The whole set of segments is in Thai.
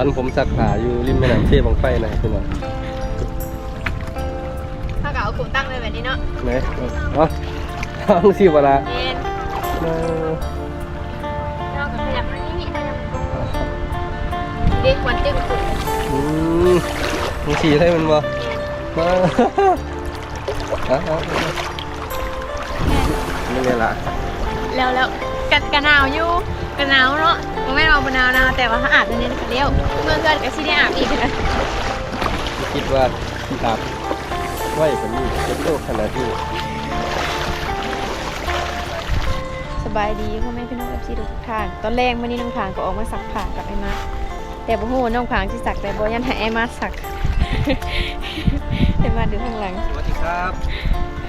อนผมสักผ้าอยู่ริมแม่น้ำเชี่ยบางไฟนะครับพี่น้องถ้าเกิดเอาขุมตั้งเลยแบบนี้เนาะไหนเอาเอาสิเวลาเอ็นเออเรากับขยับมานี่ขยับเด็กวันจึงขุมอืมมึงฉี่ให้มันบ่มาเอาเอาเอานี่ไงล่ะแล้วแล้วกันกันหนาวอยู่กันหนาวเนาะ มันไม่เอาบนหนาวนะแต่ว่าถ้าอาบเนี่ยเลี้ยวเมื่อเกินกับซีได้อาบอีกนะคิดว่าที่อาบไหวกว่านี้เป็นโลกขนาดนี้สบายดีพ่อแม่พี่น้องเอฟซีทุกท่านตอนแรกวันนี้น้องผางก็ออกมาสักผ้ากับไอ้มาแต่บ่ฮู้ว่าน้องผางสิสักแต่บ่ยันให้ไอ้มาสักไอ้มาดูข้างหลังสวัสดีครับ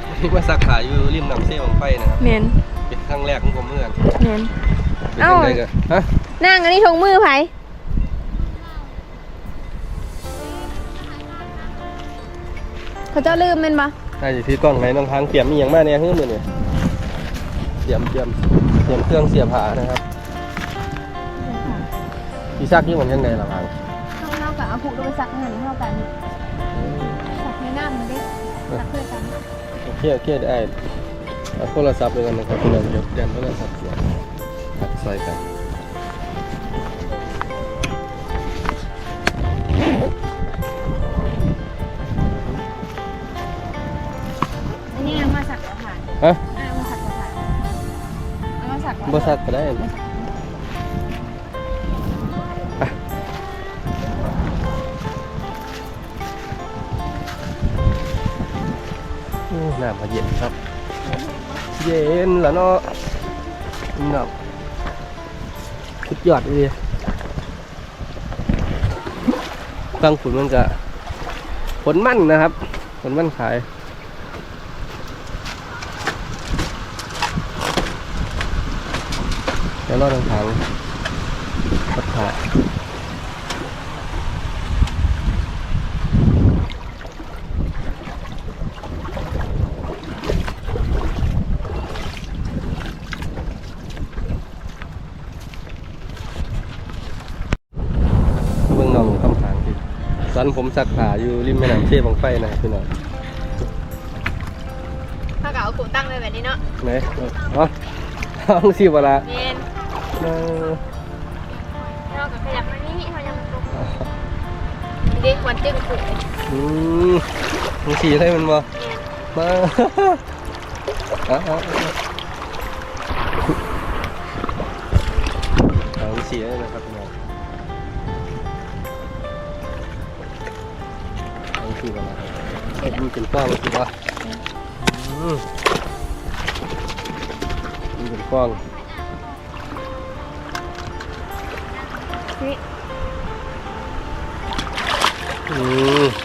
วันนี้มาสักผ้าอยู่ริมน้ำเชี่ยบางไฟนะครับเมนเป็นครั้งแรกของผมเหมือนกันเมน เป็นเอ้ายังไงกันฮะนั่งอันนี้ทงมือไผเขาเจ้าลืมแม่นบ่น่าจะถือกล้องไหนน้องทางเตรียมมีอย่างมากเนี่ยเฮ้ยมือเนี่ยเตรียมเตรียมเตรียมเครื่องเสียบผ้านะครับพี่ซักนี่มันยังไงล่ะพังเฮากับเอาผูกลงไปซักหันเฮากันซักในน้ำมันได้ซักเพื่อกัน โอเคโอเคได้เอาโทรศัพท์ไปกันนะครับพี่น้องเดี๋ยวเตรียมโทรศัพท์เสียบตัด ใส่กันอันนี้เอามาสักแล้วค่ะฮะเอามาสักแล้วค่ะเอามาสักแล้วบ่ซักก็ได้อะโอ้น้ำมาเย็นครับ เย็นแล้วเนาะเนาะสุด ยอดเลยฟังฝนมันจะผลมั่นนะครับ ผลมั่นขายแล้วรอดทางทางปัดขายบื้องน้องคำถางที่ตอน ผมสักผ้าอยู่ริมแม่น้ำเชี่ยบางไฟนะครับพี่น้องถ้าเกิดเอาขุมตั้งเลยแบบนี้เนาะไหนเอาเอาสิเวลาเอ็นเออเรากับขยับมานี่ขยับมาเด็กวันจึงขุมอืมมึงฉี่ให้มันบ่มาเอาเอาเอาเอามึงฉี่ให้นะครับพี่น้อง เอามึงฉี่ก่อนนะครับเห็นป็นกว้างมันคือว่าอืมมันเป็นกว้างอืม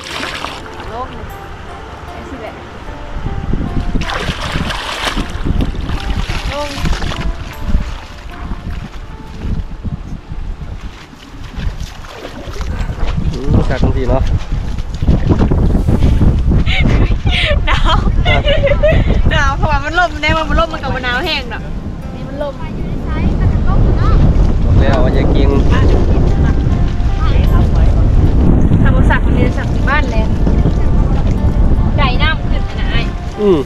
วว่าอย่ากินทำสักมันเรียนสักที่บ้านเลยใจน้ำขึ้นนะไอ้อืม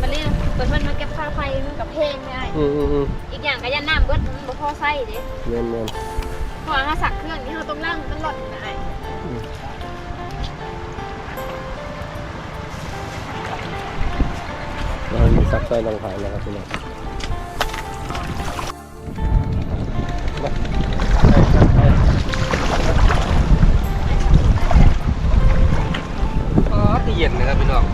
มันเรียนเปิดเพิ่นมาเก็บค่าไฟกับเพลงไม่ไอ้อืมอืมอืมอีกอย่างก็ยันน้ำเบิดมันบ่พอใส่เด้เนียนเนียนเพราะว่าถ้าสักเครื่องนี่เราต้องล่างต้องหลอดนะไอ้เรามีซักซอยลงผ่านนะครับพี่น้อง มาใช่ครับอ๋อที่เย็นนะครับพี่น้อง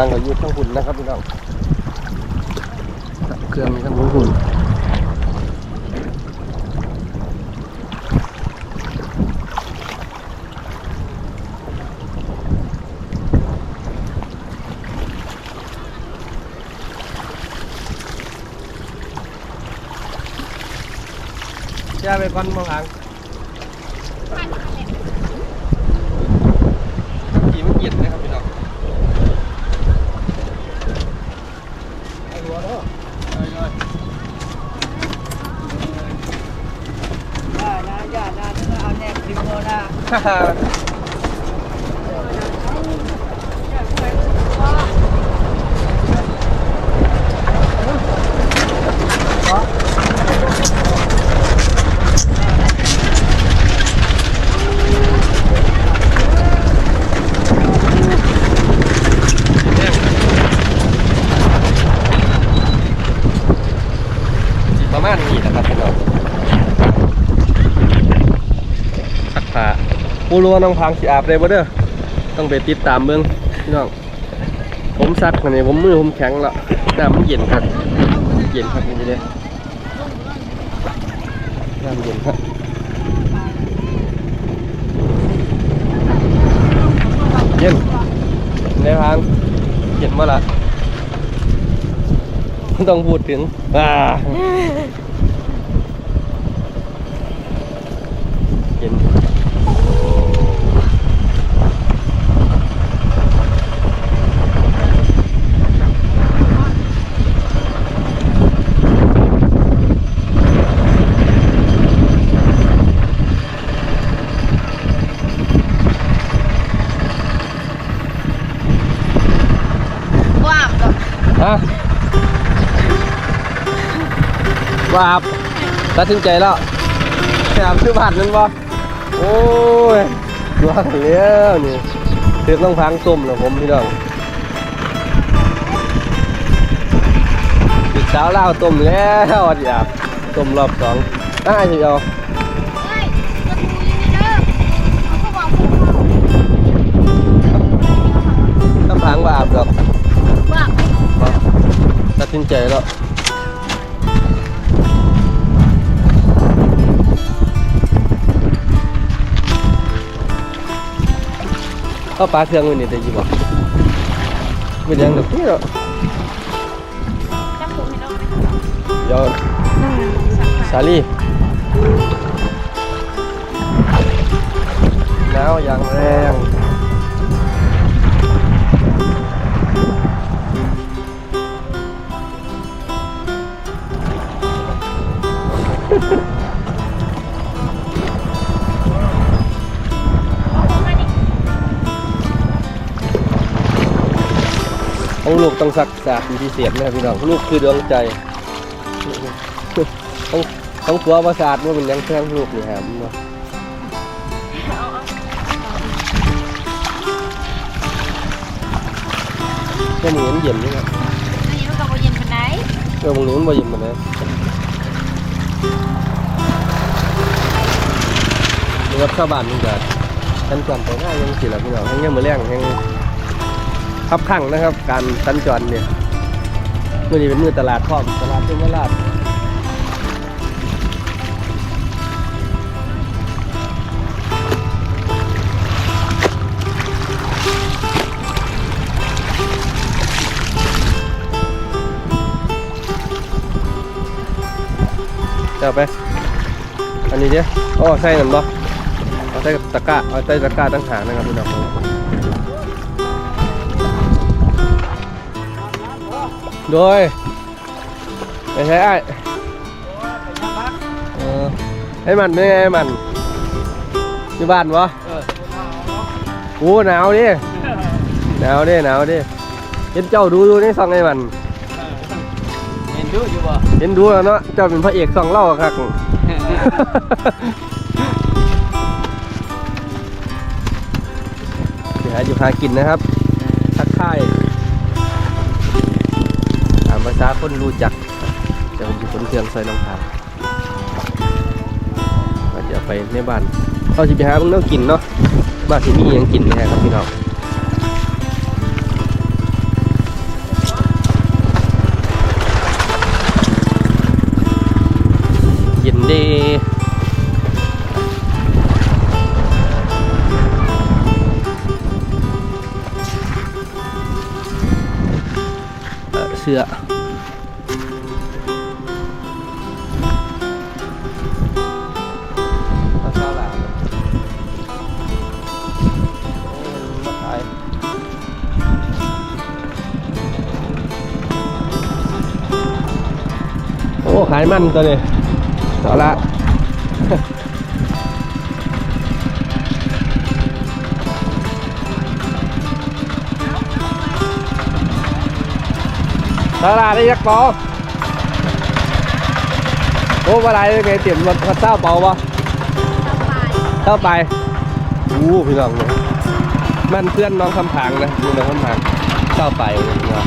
างกับยุดทั้งหุ่นนะครับพี่น้องเครื่องมีทั้งหุ่นแช่ไปก่อนมองหางขี่มันเย็นนะครับพี่น้อง ไอ้หัวเนาะไอ้เลยได้นะอย่านะถ้าเอาแนบทิมโมนะ ประมาณนี้นะครับพี่น้องสักผ้า ปูรัวน้องพังสิอาบได้บ่เด้อต้องไปติดตามเบิ่งพี่น้องผมซักอันนี้ผมมือผมแข็งล้วน้ำมันเย็นครับเย็นครับนี่เด้อน้ำเย็นครับเย็นในทางเย็นมาละต้องพูดถึงอ่าเย็น ว่าครับตัดสินใจแล้วแอบซื้อผ่านนั่นบ่โอ้ยว่าแล้วนี่คือต้องพังส้มแล้วผมพี่น้องติดสาวเล่าวต้มแล้วอดอยากต้มรอบสองได้ทีเดียวต้องพังว่าอาบดอกตัดสินใจแล้ว เข้าปลาเครื่องมันนี่ได้ยี่บ่เป็นยังดอกนี่เนาะจับถุงให้น้องไหมเดี๋ยวสักสาลี่หนาวอย่างแรง ของลูกต้องสักสาดีพิเศษนะพี่น้องลูกคือดวงใจของของตัวประสาทว่าเป็นยังแท่งลูกนี่ครับก็เมือนเย็นนี่ครับเย็นก็บ่เย็นปานไหนเออมึงนู้นบ่เย็นปานไหนเรือข้าวบ้านมึงจ้ะฉันกลับไปหน้ายังสิละพี่น้องยังเมื่อแรงยัง ขับขังนะครับ การสัญจรเนี่ยมื่อนี้เป็นมือตลาดพร้อมตลาดเป็นตลาดเจ้าไป อันนี้เดี๋ยวอ๋อใส่นั่นบ่เอาใส่ตะกร้าเอาใส่ตะกร้าตั้งหากนะครับพี่น้อง โดยไปใช้ไอ้ายเออให้มันไม่ไงให้มันอยู่บ้านวะเออโอ้หนาวดิหนาวดิหนาวดิเห็นเจ้าดูดูนี่ซองไอ้มัน เห็นดูอยู่บ่เห็นดูแล้วเนาะเจ้าเป็นพระเอกซองเล่าครับเดี๋ยวหาอยู่หากินนะครับ คนรู้จักจะเป็นอยู่คนเครื่องซอยน้องทางก็จะไปในบ้านเขาจะไปหาเพิ่งเรื่องกินเนาะบ้านที่มีหยังกินแน่ครับพี่น้องเย็นดีเสื้อายมันตัวนี้เอาละตลาดได้ยักษ์ปอโอ้เวลาไงเตรียมมันเต้าเปล่าวะเต้าไปอู้พี่น้องเนี่ยมันเพื่อนน้องคำผางนะดูน้องคำผางเต้าไปเนาะ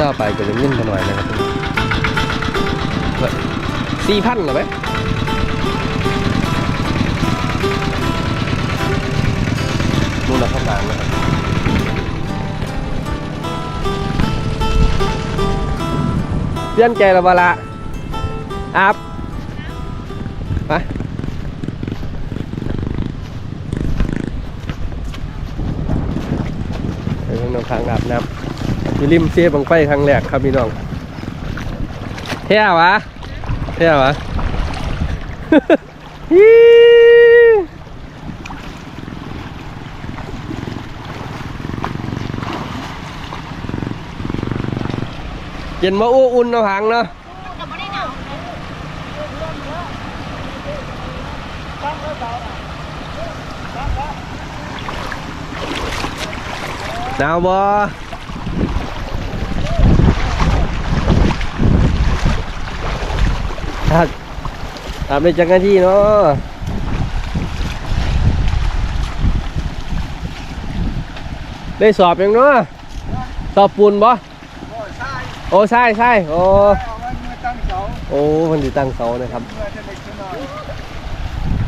ต้าไปก็จะนิ่มกันหน่อยนะครับสี่พันเหรอไหมมูลค่าต่างนะครับเปลี่ยนใจและเวละอา อยู่ริมเสียบังไฟครั้งแรกครับพี่น้องเท่วะเท่วะฮเย็นมาอู้อุ่นเนาะหางเนาะก็บ่ได้หนาวหนาวบ่าบอาบในจักรนาทีเนาะได้สอบยังเนาะสอบปูนบ่โอ้ใช่โอ้ใช่ใช่โอ้เอาไว้เมื่อตั้งเสาโอ้มันดีตั้งเสานะครับเมื่อจะเด็กขึ้นหน่อย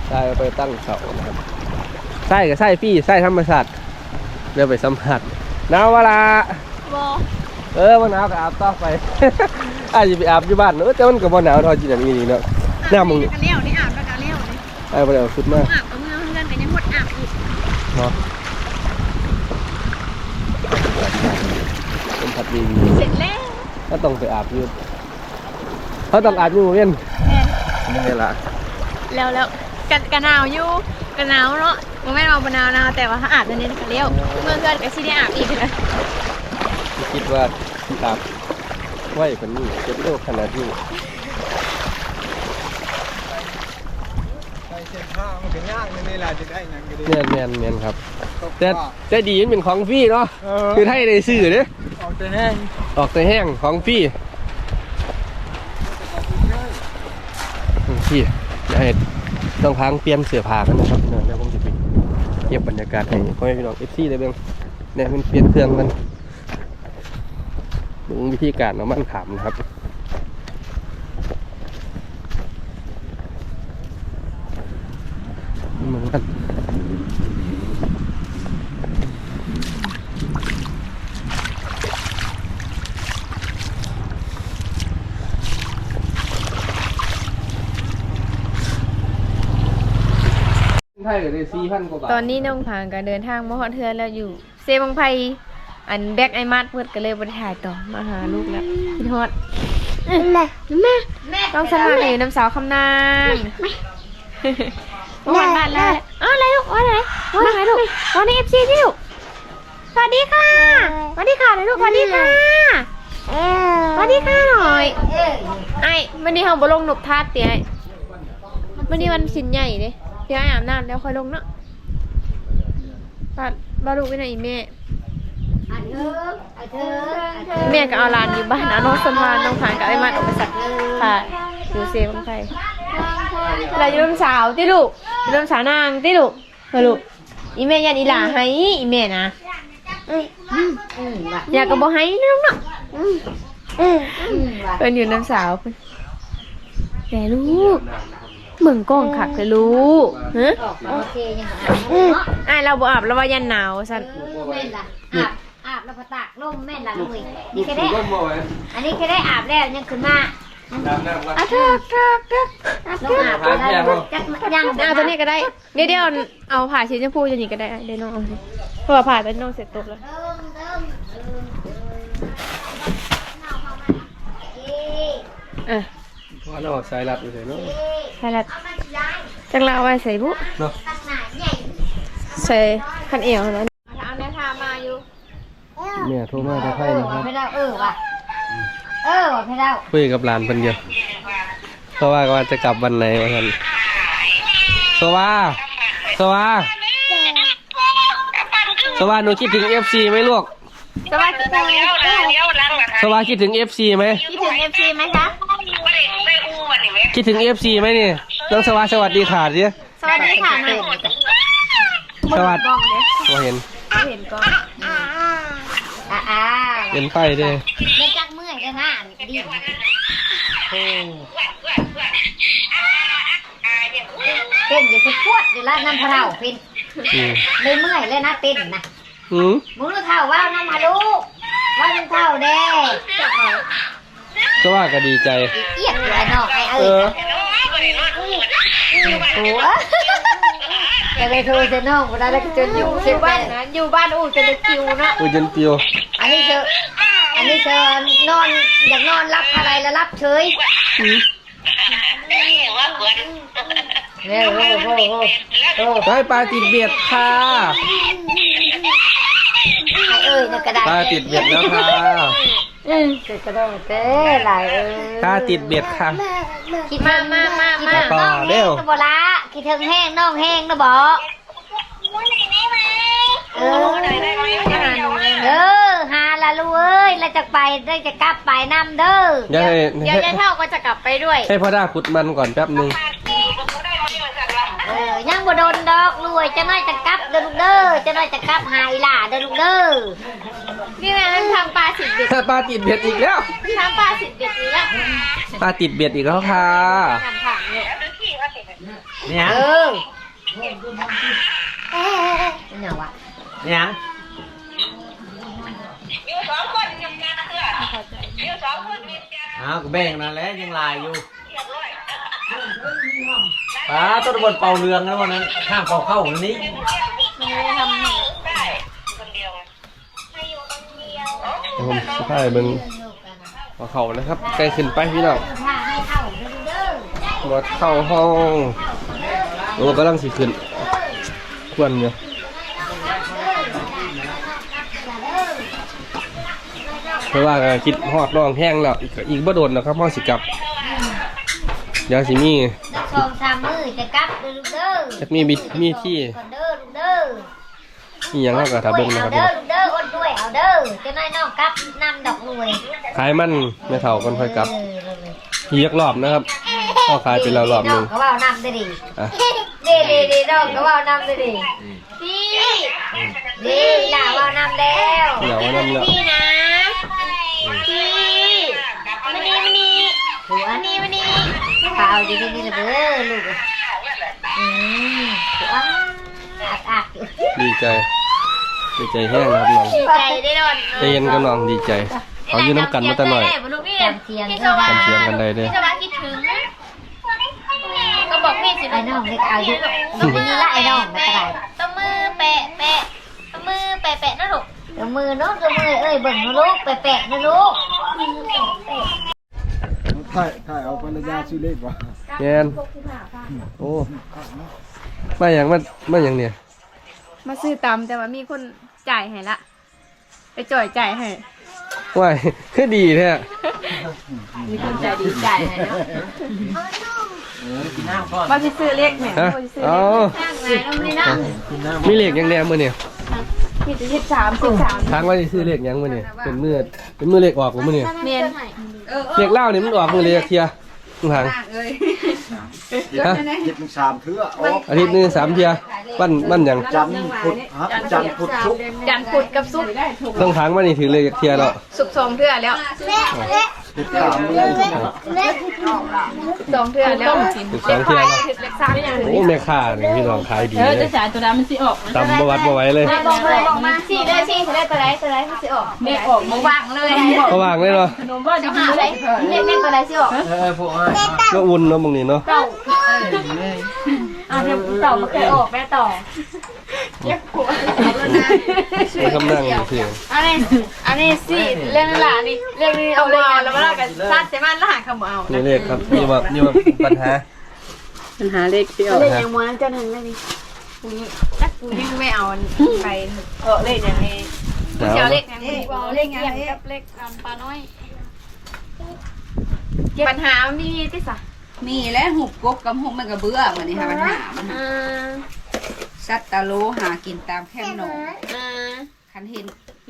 ใช่เอาไปตั้งเสานะครับใช่กับใช่พี่ใช่ธรรมชาติเดี๋ยวไปสัมผัสหนาวเวลาบ่เออมันหนาวก็อาบต่อไป อาจจะไปอาบอยู่บ้านเนอะแต่มันก็บ่หนาวเท่าจีนนี่นี่เนาะหน้ามึงกันแล้ยวนี่อาบแล้วกันแล้ยวนี่ไอ้บ่ได้เอาชุดมาอาบกับเมื่อเพื่อนกันยังหมดอาบอีกเนาะเป็นผัดวีวีเสร็จแล้วก็ต้องไปอาบอยู่เขาต้องอาบอยู่เรียนแม่นนี่ไงล่ะแล้วแล้วกันกันหนาวอยู่กันหนาวเนาะบ่แม่นว่าบ่หนาวนะแต่ว่าถ้าอาบนั่นนี่ก็แล้วเมื่อเพื่อนก็สิได้อาบอีกนะคิดว่าที่อาบ ไหวคนนี้เจ็บโรคขนาดนี้ไปเส้นทางมันก็ยากนี่แหละจะได้หยังก็ดีเนียนเนียนเนียนครับ แต่แต่ดีมันเป็นของฟรีเนาะเออคือไทยได้ซื้อเด้ออกแต่แห้งออกแต่แห้งของฟรีอืมพี่อยากให้ต้องพังเปลี่ยนเสื้อผ้ากันนะครับพี่น้องเดี๋ยวผมจะไปเก็บบรรยากาศให้พ่อแม่พี่น้องเอฟซีได้เบิ่งเนี่ยมันเปลี่ยนเครื่องกัน ดูวิธีการเอามันขามนะครับเหมือนกันไทยก็ได้สี่พันกว่าบาท ตอนนี้น้องผางก็เดินทางมาฮอดเทือนแล้วอยู่ เซบังไพ อันแบกไอมัดเพื่อนก็เลยบ่ได้ถ่ายต่อมาหาลูกแล้วพี่ฮอดแม่แม่ต้องสมัครอยู่น้ำสาวคำนางวันบ้านแล้วอ๋ออะไรลูกวันไหนวันไหนลูกวันนี้เอฟซีที่ลูกสวัสดีค่ะสวัสดีค่ะหน่อยลูกสวัสดีค่ะสวัสดีค่ะหน่อยไอ้วันนี้เราบ่ลงหนุบทาดเตี๋ยไอ้วันนี้วันสินใหญ่เด้เดี๋ยวไอ้อาบน้ำแล้วค่อยลงเนาะบาบาลูกไปไหนอีแม่ แม่ก็เอาหลานอยู่บ้านเอาน้องสมานน้องผานกับไอ้มันออกไปสักค่ะอยู่เซฟของใครเราอยู่น้ำสาวติลูกอยู่น้ำสาวนางติลูกเฮ้ยลูกอีแม่ยันอีหลาให้อีแม่นะอืมว่ะอยากก็บอกให้น้องเนาะอืมว่ะเป็นอยู่น้ำสาวเพิ่นแต่ลูกเหมือนกล้องขักเลยลูกฮะออกโอเคยังอาบเนาะไอ้ายเราบ่อาบแล้วว่ายันหนาวสันแม่นล่ะ อาบอาบแล้วพอตากลมแม่นล่ะลุยนี่แค่ได้ก็บ่อยอันนี้แค่ได้อาบแล้วยังขึ้นมาน้ำน้ำอะเถอะเถอะเถอะอะต้เถองอะอาบอะไรจักยังเอาตัวนี้ก็ได้เดี๋ยวเดี๋ยวเอาผ่าชิ้นชมพูจะหนีก็ได้เดี๋ยวน้องเอาสิเพราะว่าผ่าตอนน้องเสร็จตกแล้วเติมเติมเติมเอ๊ะอะเพราะเราสายลัดอยู่เลยเนาะใช่ละจังเราเอาไว้ใส่บุเนาะตักหนาใหญ่ใส่ขันเอวแล้วเอาแนวทามาอยู่ เนี่ยโทรมาแต่ไทยนะครับไม่ได้เออว่ะเออว่ะไม่ได้คุยกับหลานเพิ่นอยู่เพราะว่าว่าจะกลับวันไหนวะท่านสว่าสว่าสว่าหนูคิดถึง FC ไหมลูกสวัสดีค่ะสว่าคิดถึง FC ไหมคิดถึงเอฟซีไหมคะคิดถึง FC ไหมนี่น้องสว่าสวัสดีค่ะดิสวัสดีค่ะหน่อยสวัสดีกล้องเลยว่าเห็นเห็นกล้องอ่าอ่า เห็นไฟเด้เล่นจักเมื่อยกันนะดีเต้นอยู่ทุกพวดอยู่แล้วน้ำพะเราเป็นอืมเลยเมื่อยเลยนะเต้นนะอืมมึงรู้เท่าว่าน้ำมาลูกว่ามึงเท่าเด้สว่าก็ดีใจเอียดอยู่ไอ้นอกไอ้เอเอ้อย โอ้จะไปโทรเซนองกูได้แล้วก็จนอยู่อเช่บ้านนะอยู่บ้านอู่จะได้คิวเนาะอุยจนเปียวอันนี้เธออันนี้เธอนอนอยากนอนรับอะไรแล้วรับเฉยเร็วโอ้โหโอ้โหไปปลาติดเบียดค่ะเอ้ยกระดาษปลาติดเบียดแล้วค่ะ อืมกระดาษเต้หลายเอ้ยปลาติดเบียดค่ะ คิดมามามามามาต่อเร็วน้องแห้งนะบ่ละคิดถึงแห้งน้องแห้งนะบ่เออเออหาละลูกเอ้ยแล้วจะไปได้จะกลับไปนำเด้ออย่าให้เดี๋ยวให้ยายเท่าก็จะกลับไปด้วย ให้พ่อด้าขุดมันก่อนแป๊บหนึง เออยังบ่โดนดอกรวยจะน้อยจะกลับเด้อลูกเด้อจะน้อยจะกลับหาอีหล่าเด้อลูกเด้อนี่นะทำปลาสิบเด็ดปลาติดเบียดอีกแล้วทำปลาสิบเด็ดนี้แล้วปลาติดเบียดอีกแล้วค่ะทำผักเนี่ยเนี่ยเออเป็นหยังวะเนี่ยอ้าวก็แบ่งนั่นแหละยังลายอยู่ ป้าต้นบนเป่าเรืองนะวันนั้นข้างเป่าเข้าวันนี้มันไม่ได้ทำหนึ่งผมสะพายเบิ่งเอาเขานะครับใกล้ขึ้นไปพี่น้องถ้าให้เข้าเด้อลูกเด้อหมดเข้าห้องโอ้กำลังสิขึ้น ควรอยู่เพราะว่าก็คิดฮอดน้องแห้งแล้วอีกอีกบ่โดนนะครับห้องสิกลับ เดี๋ยวสิมีนักสองสามมือจะกลับเด้อลูกเด้อจะมีบิมีที่ก่อนเด้อลูกเด้ออีหยังเฮาก็ถ้าเบิ่งนะครับเด้อลูกเด้ออ้นด้วยเอาเด้อจะน้อยน้องกับนำดอกรวยขายมันแม่เฒ่าก่อนค่อยกลับเออเลยอีกรอบนะครับก็ขายไปแล้วรอบหนึงน้ก็ว่านำได้ดิอะดีดีดีน้องก็ว่านำได้ดิดีดีล่ะว่านำแล้วเดี๋ยวเอานำแล้วนี่นะดีมานี่มานี่หัวนี่มานี่เปล่าดีดีเลยเด้อลูกอืมหัวอักอักอยู่ดีใจ ดีใจแห้งนะครับน้องดีใจได้นอนใจเย็นกับน้องดีใจ เขาอยู่น้ำกันมาแต่หน่อยจำเสียงจำเสียงกันได้เด้อจะมาคิดถึง ก็บอกพี่สิไอ้น้องเล็กอายุต้องมือละไอ้น้องไม่เป็นไรต้องมือแปะแปะต้องมือแปะแปะนะลูกต้องมือเนาะต้องมือเอ้ยเบิ่งนะลูกแปะแปะนะลูก ถ่ายถ่ายเอาภรรยาชื่อเล็กว่ะแงนโอ้มาอย่างมามาอย่างเนี่ยมาซื้อตำแต่ว่ามีคนจ่ายให้ละ ไปจ่อยจ่ายให้ว้ายคือดีแท้มีคนใจดีจ่ายให้เนาะว่าสิซื้อเลขเนี่ยฮะว่าสิซื้อเอาเลขนี่นะมีเลขยังแดงมื้อเนี่ย มีสิบสามสิบสามทางว่าสิซื้อเลขยังมื้อเนี่ยเป็นมือเป็นมือเลขออกบ่มื้อเนี่ยเมียนเลขเล่าวนี่มันออกมื้อเลขเที่ยมึงหางฮะ เจ็ดถึงสามเทื่อออกอาทิตย์หนึงสามเที่ยวันวันหยังจันทร์พุธฮะจันทร์พุธศุกร์จันพุดกับซุปต้องทางว่านี่ถือเลขเที่ยแล้วสุกสองเทื่อแล้วติด ตามเรื่องสองเทื่อแล้วถูกสองเที่ยแล้วเล็กสามอย่างโอ้แม่ค้านี่พี่น้องขายดีเออเลจะยสายตัวดำมันสิออกตำบ่วัดบ่ไหวเลยบอกเลยบอกมาสี่เลยสี่ได้ตัวไหนตัวไหนมันสิออกเมฆออกมาวางเลยก็วางเลยเนาะขนมว่าจะหาอะไรเล่นเล่นตัวไหนสิออกเออพวกอ้ายก็อุ่นเนาะมึงนี่เนาะเต่า อะเดี๋ยวเต่ามาเคยออกแม่ต่อเย็บหัวมันกำลังสิอันนี้อันนี้สิเรื่องนี้ล่ะนี่เรื่องนี้เอาเลยแล้วมาเล่ากันซัดเซมันแล้วหาคำเอานี่เลขครับนี่ว่านี่ว่าปัญหาปัญหาเลขที่ออกเล่นยังม้วนจะหนึ่งเลยนี่กูนี่จักกูยังไม่เอาไปเออเล่นอย่างนี้หนาวเจ้าเนาะเล็กอย่างนี้เล็กอย่างกับเล็กปลาน้อยปัญหามันมีที่สะ มีและหุบกบกับหุบมันก็เบื่อมันนี่ค่ะปัญหามันอ่าสัตว์ตะโลหากินตามแคมหนองอ่า คันเห็น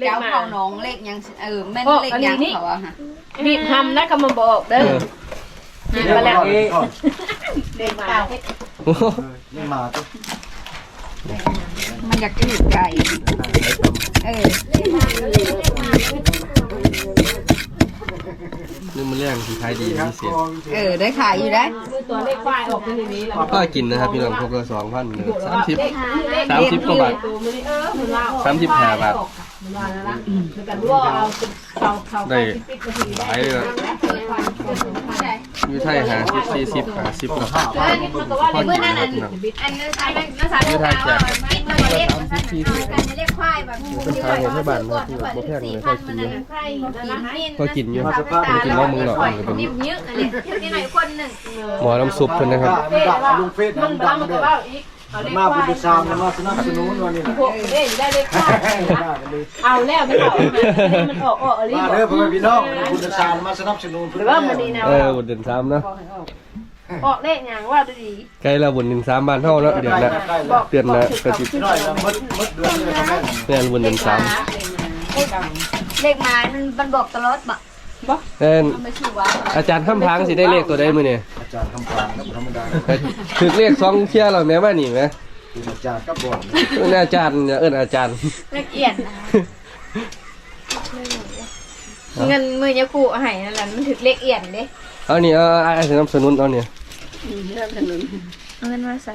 เจ้าเขาหนองเล็กยังเออแม่นเล็กยังเขาอะค่ะรีบทำนะคำมาบอกเอเด้ออเรียกมาแล้วก่อนเด็กมาโอ้โหนี่มาตัวมันอยากจืดไก่เออ นี่มันเรื่องที่ขายดีพิเศษเออได้ขายอยู่ได้ตัวเลขควายออกเป็นอย่างนี้แล้วก็กินนะครับพี่น้องพวกละสองพันสามสิบสามสิบกว่าบาทตัวมันนี่เออมันลาออกสามสิบห้าบาท มันลาแล้วละแล้วกันว่าเอาเขาเขาได้หลายเลยนะอยู่ไทยหาสิบสี่สิบหาสิบกับพอกินนะครับพี่น้องอันนั้นใช้ภาษาอยู่ไทยแจกกินมาเล็กสามสิบสี่สิบกันเรียกควายแบบเป็นขายของที่บ้านนะที่แบบบ่แพงเลยค่อยกินอยู่ควายกินก็กินอยู่กินแล้วมึงหรอกมันก็เป็นนิ่มเยอะอะไรที่ไหนคนหนึ่งหมอน้ำซุปเพิ่นนะครับมันดักลุงเฟสมัมันนบ้าดังมันเด้ก็อว่าอีกเอาเลข มาควาบุยญซามมาสนับสนุนวันนี้พวกเด้ได้เลขควายได้กันดีเอาแล้วไม่เอามันออกออกอะไรมาเด้อพ่อแม่พี่น้องบุญซามมาสนับสนุนหรือว่ามันดีนะเออบุญเดือนสามเนาะออกเลขอย่างว่าดีใกล้แล้วบุญเดือนสามบ้านเท่าแล้วเดือนละเดือนละก็สิน้อยนะมดมดเดือนเลยแม่แม่นบุญเดือนสามเลขมามันบอกตลอดบ่ แม่นอาจารย์คำพังสิได้เลขตัวใดมื้อนี่อาจารย์คำพางนะธรรมดาถึกเลขสองเที่ยแล้วแม่ว่านี่แหมอาจารย์ก็บอกเอิ้นอาจารย์อย่าเอิ้นอาจารย์ละเอียดเงินมือยาคูให้นั่นแหละมันถึกเลขเอียดเด้เอานี่เอาไอ้สนับสนุนเอาเนี่ยเอาเงินมาใส่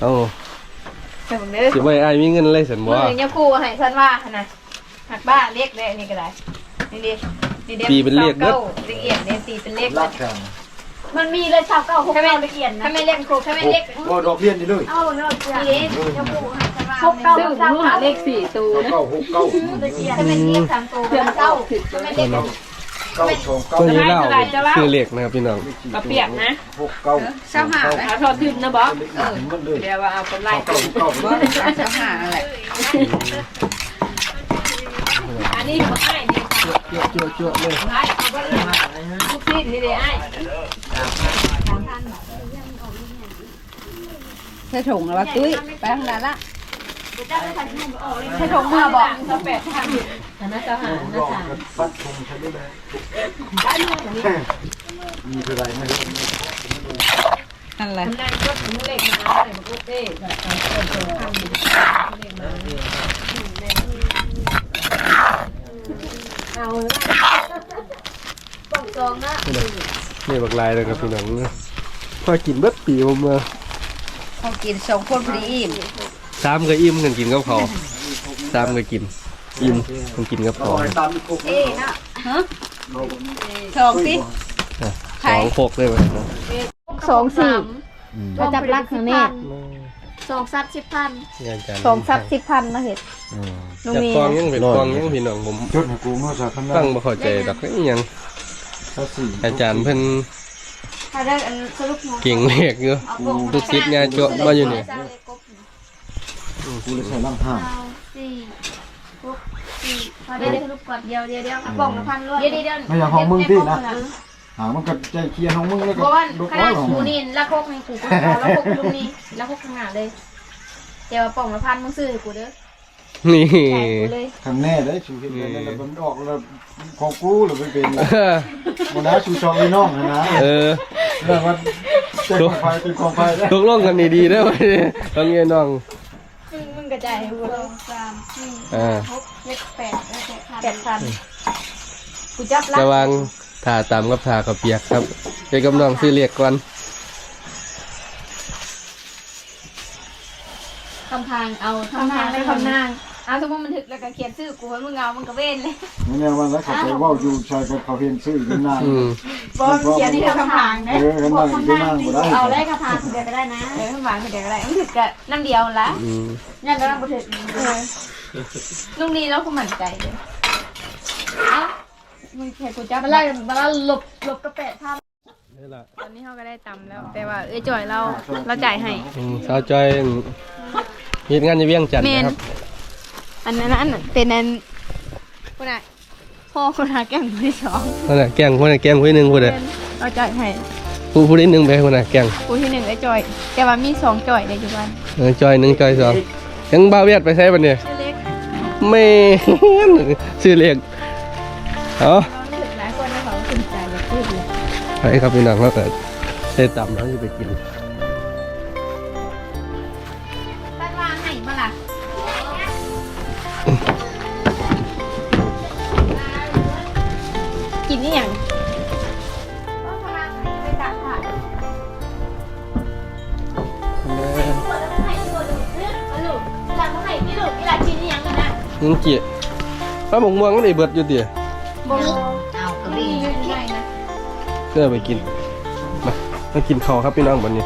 เอาใส่ผมเด้อสิไว้อ้ายมีเงินเลยสันบ่มือยาคูให้ฉันว่านะหักบ้าเลขได้นี่ก็ได้นี่ดิ นี่ดิเลขเอียดเนี่ยตีเป็นเลขรักกันมันมีเลยชาวเก้าหกเก้าละเอียดนะถ้าไม่เล่นครูถ้าไม่เล่นโอ้ดอกเบี้ยนี่เลยเอาเนาะนี่ยาคูให้ฉันว่าหกเก้าซึ่งเก้ารู้หาเลขสี่ตัวนะเก้าหกเก้าถ้าไม่เรียกสามตัวเก้าถ้าไม่เล่นเก้าสองเก้าตัวนี้เล่าคือเลขนะครับพี่น้องกระเปียกนะหกเก้าเจ้าหาได้เอาทอดขึ้นนะบอสมันเลยเดี๋ยวว่าเอากำไรเก้าเก้าบ่เจ้าหาอะไร อันนี้เขาให้เนี่ย จั่วจั่วเลยให้เอาไปเลยทุกที่ที่ได้ให้ใส่ถงแล้วตุ้ยไปทางนั้นละให้ทงเมื่อบอกน่าจะหาน่าจะปัดคงใช้ไหมมีเท่าไรไม่รู้นั่นแหละได้ก็ถึงเลขมาเลยมันก็เอ๊ะแบบเออเออข้างนี้เลขมา เอาเลยป่องซองนะนี่บักลายเลยครับพี่น้องนะพอกินเบิดปีผมมาเขากินสองคนพอดีอิ่มสามก็อิ่มกันกินกับเขาวสามก็กินอิ่มกันกินกับเขาวตามอีกคนเอ๊ะนะฮะสองสิสองโคกเลยไหมสองสี่ก็จับรักข้างนี้ สองซับสิบพันงานการสองซับสิบพันมาเห็ดลุงจากมีกองยังเป็นกองยังพี่น้องผมชุดให้กูเมื่อสักครั้งตั้งบ่เข้าใจดอกนี่ยังเขาสี่อาจารย์เพิ่นถ้าได้อันสรุปหมดเก่งเลขอยู่ลูกศิษย์งานโจะมาอยู่นี่กูเลยใส่ล่างห้าสี่หกสี่เดี๋ยวสรุปก่อนเดียวเดียวเดียวป่องละพันรวดเดี๋ยวเดี๋ยวไม่อย่างของมึงพี่นะ หามันก็ใจเคลียร์ของมึงแล้วก็เพราะว่าลูกขน้นาอยดของหมูมึงนี่ละโคกในกูเอาละโคกลุงนี่ละโคกข้างหน้าเลยเดี๋ยวป่องละพันมึงซื้อให้กูเด้อนี่จ่ายกูเลยทำแน่ได้ชูเห็นเลยแล้วมันออกแล้วของกูหรือมันเป็นมันนะชูชองไอ้น้องนะเออแล้วมันเจ้าของไฟเป็นของไฟได้ตกลงกันดีๆได้ไหมต้องเงี้ยน้องมึงมึงกระจายให้กูเลยสามสี่อ่าหกเจ็ดแปดแล้วแปดพันแปดพันกูจับรักระวัง ถ่าตามกับถ่ากับเปียกครับไปกับน้องซื้อเรียกก่อนคำทางเอาคำทางเลยคำนางเอาสมมติมันถึกแล้วก็เขียนชื่อกูให้มึงเอามึงก็เว้นเลยนี่เนี่ยวันแล้วเขาไปว่าอยู่ชายเขาเห็นชื่อกันนานอืมบอลเขียนที่คำทางเออกันนั่งอยู่นั่งก็ได้เอาได้คำทางเดียวก็ได้นะเออคำทางเดียวก็ได้มันถึกกับน้ำเดียวละอืมยังก็ต้องบ่ถึกเออลุงนี้เราก็มั่นใจเลยเอ้า มึงแค่กูจับมาไล่มาไล่หลบหลบกระแปะท่านี่ล่ะตอนนี้เขาก็ได้ตำแล้ว แต่ว่าเอ้ยจ่อยเราเราจ่ายให้อืมสาวจอยเฮ็ดงานอยู่เวียงจันทน์นะครับอันนั้นอันนั้นเป็นอันคนน่ะพ่อคนหาแก้มคนที่สองนั่นน่ะแกงคนน่ะแกงผู้ที่หนึ่งผู้ใดเราจ่ายให้ผู้ผู้ที่หนึ่งไปคนน่ะแกงผู้ที่หนึ่งไอ้จ่อย แต่ว่ามีสองจ่อยในจุบันเออจอยหนึ่งจอยสองยังบ่าวเวียดไปใช้บัดเนี่ยเล็ก ไม่ ซื้อเรียก เอาเราไม่ถึงหลายคนนะเขาสนใจอยากพูดเลยไปครับพี่น้องเราเกิดได้ต่ำแล้วจะไปกินตั้งวางให้มาล่ะกินนี่อย่างต้องทำงานไปตากผ้าให้ดูดูเรื่องมาลูกหลังเท่าไหร่พี่ลูกอีหลานชิ้นนี้ยังกันนะนึงเจี๊ยป้าหมกม่วงก็ได้เบิดอยู่เตี๋ยบ่ เอากระบี่อยู่ไหนนะเพื่อไปกิน มามากินข้าวครับพี่น้องวันนี้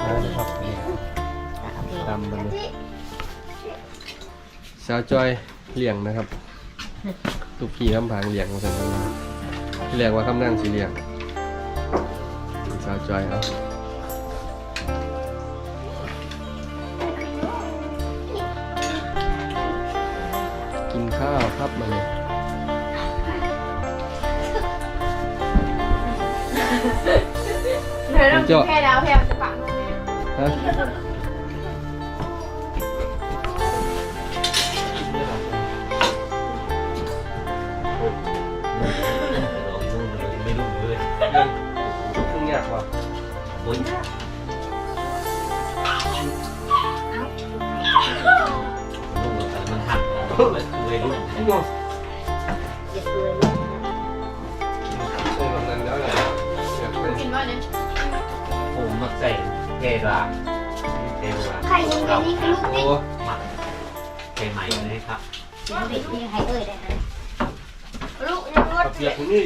เอาเลยครับตามบันนี้สาวจอยเลี้ยงนะครับทุกพี่คำพางเลี้ยงมาสันนี้ที่เรียกว่าคำนั่งสีเลี้ยงสาวจอยครับ ข้าวครับมาเลยเธอต้องแค่ดาวแค่จะฝังลงเนี่ยฮะ ไข่ยังไงนี่คือลูกโอ้หมักเทใหม่เลยครับเด็กนี่ให้เอ่ยได้นะลูกยังรวดกับเปียกคนนี้